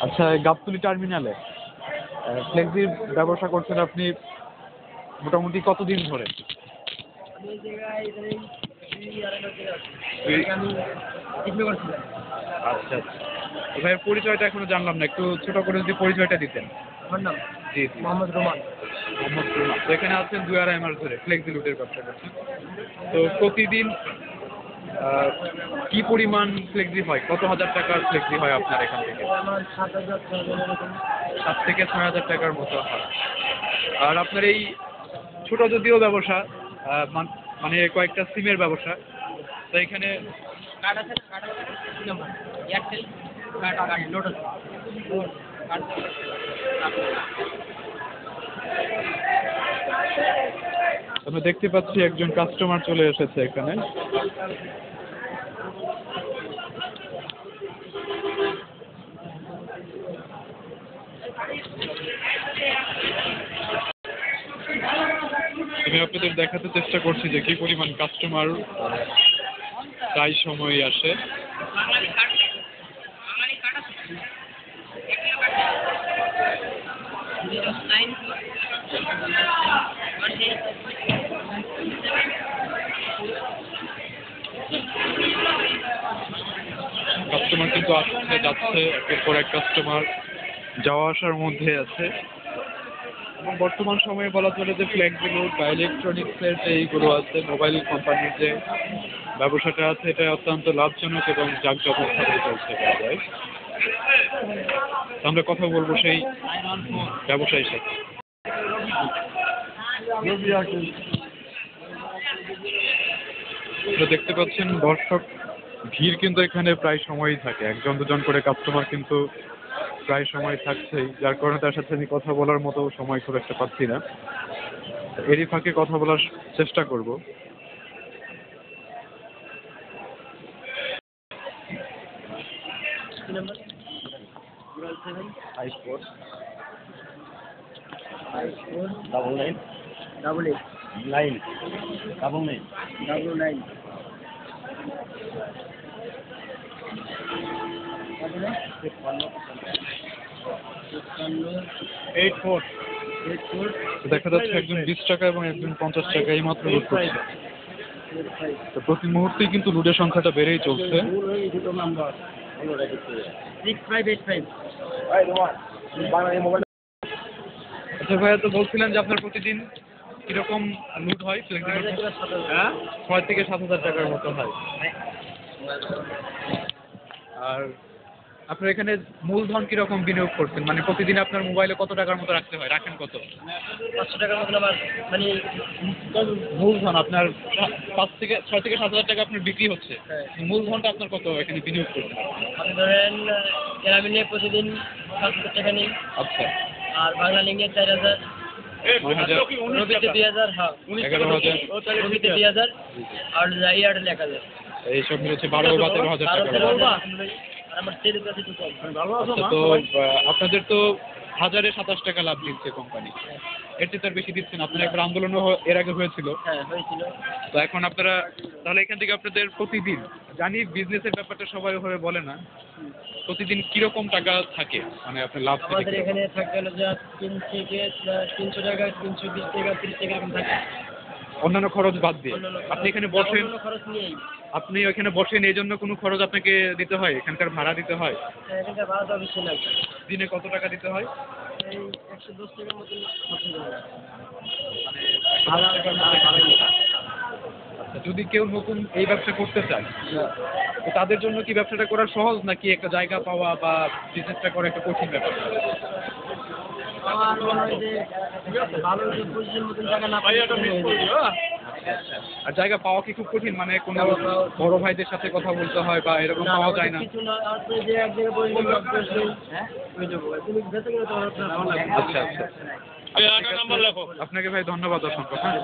আচ্ছা গাবতলি টার্মিনালে ফ্লেক্সির ব্যবসা করছেন আপনি মোটামুটি আড়াই মাস ধরে? আচ্ছা আচ্ছা। ভাইয়ের পরিচয়টা এখনও জানলাম না একটু ছোট করে যদি পরিচয়টা দিতেন। আমার নাম জি জি। মোহাম্মদ রোমান। মোহাম্মদ রুমা। তো এখানে আছেন দুই আড়াই মাস ধরে ফ্লেক্সি লুটের ব্যবসা করছেন। তো প্রতিদিন কি পরিমাণ ফ্লেক্সি হয় কত হাজার টাকার ফ্লেক্সি হয় আপনার এখান থেকে সাত থেকে ছয় হাজার টাকার মতো হয় আর আপনার এই ছোট যদিও ব্যবসা মান- মানে কয়েকটা সিমের ব্যবসা তো এখানে এয়ারটেল লোটাস আমরা দেখতে পাচ্ছি একজন কাস্টমার চলে এসেছে এখানে। আমি আপনাদের দেখাতে চেষ্টা করছি যে কি পরিমাণ কাস্টমার তাই সময় আসে। কাস্টমার কিন্তু আসছে যাচ্ছে একের পর এক কাস্টমার যাওয়া আসার মধ্যে আছে। এবং বর্তমান সময়ে বলা চলে যে ফ্ল্যাগগুলো বা ইলেকট্রনিক্সের যে এইগুলো আছে মোবাইল কোম্পানির যে ব্যবসাটা আছে এটা অত্যন্ত লাভজনক এবং জাঁকজমকভাবে চলছে বলা যায় তো আমরা কথা বলব সেই ব্যবসায়ীর সাথে। দেখতে পাচ্ছেন দর্শক ভিড় কিন্তু এখানে প্রায় সময়ই থাকে। একজন দুজন করে কাস্টমার কিন্তু প্রায় সময় থাকছেই। যার কারণে তার সাথে আমি কথা বলার মতো সময় খুব একটা পাচ্ছি না। এরই ফাঁকে কথা বলার চেষ্টা করব। Double nine double eight nine double nine double nine দেখা যাচ্ছে একজন বিশ টাকা এবং একজন পঞ্চাশ টাকা এই মাত্র লুট করছে। তো প্রতি মুহূর্তেই কিন্তু লুটের সংখ্যাটা বেড়েই চলছে। হয়ে আচ্ছা ভাইয়া তো বলছিলেন যে আপনার প্রতিদিন কীরকম লুট হয়? হ্যাঁ? ছয় থেকে সাত হাজার টাকার মতো হয়। আর আপনার এখানে মূলধন কীরকম বিনিয়োগ করছেন? মানে প্রতিদিন আপনার মোবাইলে কত টাকার মতো রাখতে হয়? রাখেন কত? পাঁচশো টাকার মতন আমার মানে মূলধন আপনার পাঁচ থেকে ছয় থেকে সাত হাজার টাকা আপনার বিক্রি হচ্ছে। হ্যাঁ। মূলধনটা আপনার কত এখানে বিনিয়োগ করছেন আপনি ধরেন গ্রামীণে প্রতিদিন পাঁচ হাজার টাকা নিই। আচ্ছা। আর বাংলা লিঙ্গে চার হাজার। রবিতে দুই হাজার হ্যাঁ। হাজার। রবিতে দুই হাজার। আর এক হাজার। এইসব মিলেছে বারো বা তেরো হাজার টাকা। আচ্ছা, তো আপনাদের তো হাজারে সাতাশ টাকা লাভ দিচ্ছে কোম্পানি এর চেয়ে তার বেশি দিচ্ছেন আপনার একবার আন্দোলনও হ- এর আগে হয়েছিল। হ্যাঁ হয়েছিল। তো এখন আপনারা তাহলে এখান থেকে আপনাদের প্রতিদিন জানি বিজনেসের ব্যাপারটা সবাই ওভাবে বলে না প্রতিদিন কীরকম টাকা থাকে? মানে আপনার লাভ থেকে আমাদের এখানে থাকতে হলো যা তিন থেকে আহ, তিনশো টাকা তিনশো বিশ টাকা তিরিশ টাকা এরকম থাকে। অন্যান্য খরচ বাদ দিয়ে। আপনি এখানে বসেন। আপনি ওখানে বসেন এই জন্য কোনো খরচ আপনাকে দিতে হয়? এখানকার ভাড়া দিতে হয়? হ্যাঁ, দিনে কত টাকা দিতে হয়? যাবে। আচ্ছা যদি কেউ নতুন এই ব্যবসা করতে চায় তো তাদের জন্য কি ব্যবসাটা করা সহজ নাকি একটা জায়গা পাওয়া বা বিজনেসটা করা একটা কঠিন ব্যাপার? না আর জায়গা পাওয়া কি খুব কঠিন? মানে কোনো বড় ভাইদের সাথে কথা বলতে হয় বা এরকম পাওয়া যায় না? আচ্ছা আচ্ছা। আপনাকে ভাই ধন্যবাদ অসংখ্য হ্যাঁ?